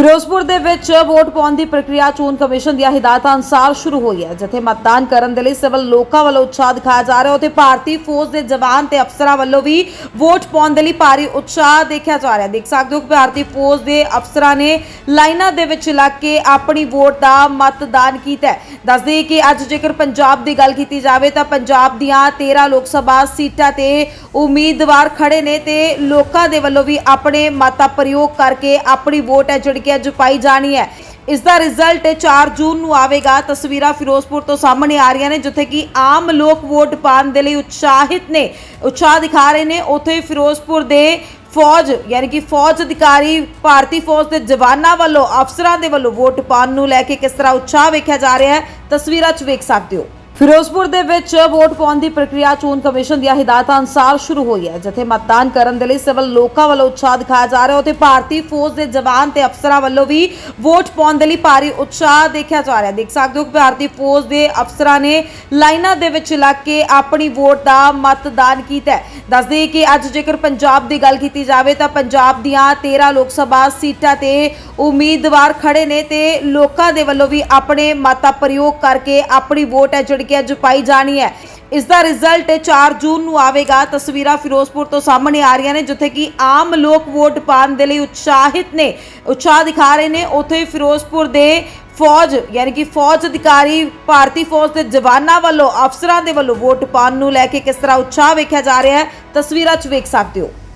ਫਿਰੋਜ਼ਪੁਰ ਦੇ ਵਿੱਚ ਵੋਟ ਪਾਉਣ ਦੀ ਪ੍ਰਕਿਰਿਆ ਚੋਣ ਕਮਿਸ਼ਨ ਦੀਆਂ ਹਦਾਇਤਾਂ ਅਨੁਸਾਰ ਸ਼ੁਰੂ ਹੋਈ ਹੈ, ਜਿੱਥੇ ਮਤਦਾਨ ਕਰਨ ਦੇ ਲਈ ਸਿਵਲ ਲੋਕਾਂ ਵੱਲੋਂ ਉਤਸ਼ਾਹ ਦਿਖਾਇਆ ਜਾ ਰਿਹਾ ਹੈ ਤੇ ਭਾਰਤੀ ਫੌਜ ਦੇ ਜਵਾਨ ਤੇ ਅਫਸਰਾਂ ਵੱਲੋਂ ਵੀ ਵੋਟ ਪਾਉਣ ਦੇ ਲਈ ਭਾਰੀ ਉਤਸ਼ਾਹ ਦੇਖਿਆ ਜਾ ਰਿਹਾ ਦੇਖ ਸਕਦੇ ਹੋ ਕਿ ਭਾਰਤੀ ਫੌਜ ਦੇ ਅਫਸਰਾਂ ਨੇ ਲਾਈਨਾਂ ਦੇ ਵਿੱਚ ਲੱਗ ਕੇ ਆਪਣੀ ਵੋਟ ਦਾ ਮਤਦਾਨ ਕੀਤਾ ਦੱਸ ਦੱਸਦੇ ਕਿ ਅੱਜ ਜੇਕਰ ਪੰਜਾਬ ਦੀ ਗੱਲ ਕੀਤੀ ਜਾਵੇ ਤਾਂ ਪੰਜਾਬ ਦੀਆਂ 13 ਲੋਕ ਸਭਾ ਸੀਟਾਂ ਤੇ ਉਮੀਦਵਾਰ ਖੜੇ ਨੇ ਤੇ ਲੋਕਾਂ ਦੇ ਵੱਲੋਂ ਵੀ ਆਪਣੇ ਮਤ ਦਾ ਪ੍ਰਯੋਗ ਕਰਕੇ ਆਪਣੀ ਵੋਟ ਹੈ, ਜਿਹੜੀ ਕਿ ਅੱਜ ਪਾਈ ਜਾਣੀ ਹੈ। ਇਸ ਦਾ ਰਿਜ਼ਲਟ 4 ਜੂਨ ਨੂੰ ਆਵੇਗਾ। ਤਸਵੀਰਾਂ ਫਿਰੋਜ਼ਪੁਰ ਤੋਂ ਸਾਹਮਣੇ ਆ ਰਹੀਆਂ ਨੇ, ਜਿੱਥੇ ਕਿ ਆਮ ਲੋਕ ਵੋਟ ਪਾਉਣ ਦੇ ਲਈ ਉਤਸ਼ਾਹਿਤ ਨੇ। ਉਤਸ਼ਾਹ ਦਿਖਾ ਰਹੇ ਨੇ, ਉੱਥੇ ਫਿਰੋਜ਼ਪੁਰ ਦੇ ਫੌਜ, ਯਾਨੀ ਕਿ ਫੌਜ ਅਧਿਕਾਰੀ, ਭਾਰਤੀ ਫੌਜ ਦੇ ਜਵਾਨਾਂ ਵੱਲੋਂ, ਅਫਸਰਾਂ ਦੇ ਵੱਲੋਂ ਵੋਟ ਪਾਉਣ ਨੂੰ ਲੈ ਕੇ ਕਿਸ ਤਰ੍ਹਾਂ ਉਤਸ਼ਾਹ ਵੇਖਿਆ ਜਾ ਰਿਹਾ ਹੈ, ਤਸਵੀਰਾਂ 'ਚ ਵੇਖ ਸਕਦੇ ਹੋ। ਫਿਰੋਜ਼ਪੁਰ ਦੇ ਵਿੱਚ ਵੋਟ ਪਾਉਣ ਦੀ ਪ੍ਰਕਿਰਿਆ ਚੋਣ ਕਮਿਸ਼ਨ ਦੀਆਂ ਹਦਾਇਤਾਂ ਅਨੁਸਾਰ ਸ਼ੁਰੂ ਹੋਈ ਹੈ, ਜਿੱਥੇ ਮਤਦਾਨ ਕਰਨ ਦੇ ਲਈ ਸਿਵਲ ਲੋਕਾਂ ਵੱਲੋਂ ਉਤਸ਼ਾਹ ਦਿਖਾਇਆ ਜਾ ਰਿਹਾ ਹੈ ਤੇ ਭਾਰਤੀ ਫੌਜ ਦੇ ਜਵਾਨ ਤੇ ਅਫਸਰਾਂ ਵੱਲੋਂ ਵੀ ਵੋਟ ਪਾਉਣ ਦੇ ਲਈ ਭਾਰੀ ਉਤਸ਼ਾਹ ਦੇਖਿਆ ਜਾ ਰਿਹਾ ਦੇਖ ਸਕਦੇ ਹੋ ਕਿ ਭਾਰਤੀ ਫੌਜ ਦੇ ਅਫਸਰਾਂ ਨੇ ਲਾਈਨਾਂ ਦੇ ਵਿੱਚ ਲੱਗ ਕੇ ਆਪਣੀ ਵੋਟ ਦਾ ਮਤਦਾਨ ਕੀਤਾ ਹੈ। ਦੱਸਦੇ ਕਿ ਅੱਜ ਜੇਕਰ ਪੰਜਾਬ ਦੀ ਗੱਲ ਕੀਤੀ ਜਾਵੇ ਤਾਂ ਪੰਜਾਬ ਦੀਆਂ 13 ਲੋਕ ਸਭਾ ਸੀਟਾਂ ਤੇ ਉਮੀਦਵਾਰ ਖੜੇ ਨੇ ਤੇ ਲੋਕਾਂ ਦੇ ਵੱਲੋਂ ਵੀ ਆਪਣੇ ਮਤਾ ਦਾ ਪ੍ਰਯੋਗ ਕਰਕੇ ਆਪਣੀ ਵੋਟ ਹੈ, ਜਿਹੜੀ ਕਿ ਅੱਜ ਪਾਈ ਜਾਣੀ ਹੈ। ਇਸ ਦਾ ਰਿਜ਼ਲਟ 4 ਜੂਨ ਨੂੰ ਆਵੇਗਾ। ਤਸਵੀਰਾਂ ਫਿਰੋਜ਼ਪੁਰ ਤੋਂ ਸਾਹਮਣੇ ਆ ਰਹੀਆਂ ਨੇ, ਜਿੱਥੇ ਕਿ ਆਮ ਲੋਕ ਵੋਟ ਪਾਉਣ ਦੇ ਲਈ ਉਤਸ਼ਾਹਿਤ ਨੇ। ਉਤਸ਼ਾਹ ਦਿਖਾ ਰਹੇ ਨੇ, ਉੱਥੇ ਫਿਰੋਜ਼ਪੁਰ ਦੇ ਫੌਜ, ਯਾਨੀ ਕਿ ਫੌਜ ਅਧਿਕਾਰੀ, ਭਾਰਤੀ ਫੌਜ ਦੇ ਜਵਾਨਾਂ ਵੱਲੋਂ, ਅਫਸਰਾਂ ਦੇ ਵੱਲੋਂ ਵੋਟ ਪਾਉਣ ਨੂੰ ਲੈ ਕੇ ਕਿਸ ਤਰ੍ਹਾਂ ਉਤਸ਼ਾਹ ਵੇਖਿਆ ਜਾ ਰਿਹਾ ਹੈ, ਤਸਵੀਰਾਂ 'ਚ ਵੇਖ ਸਕਦੇ ਹੋ।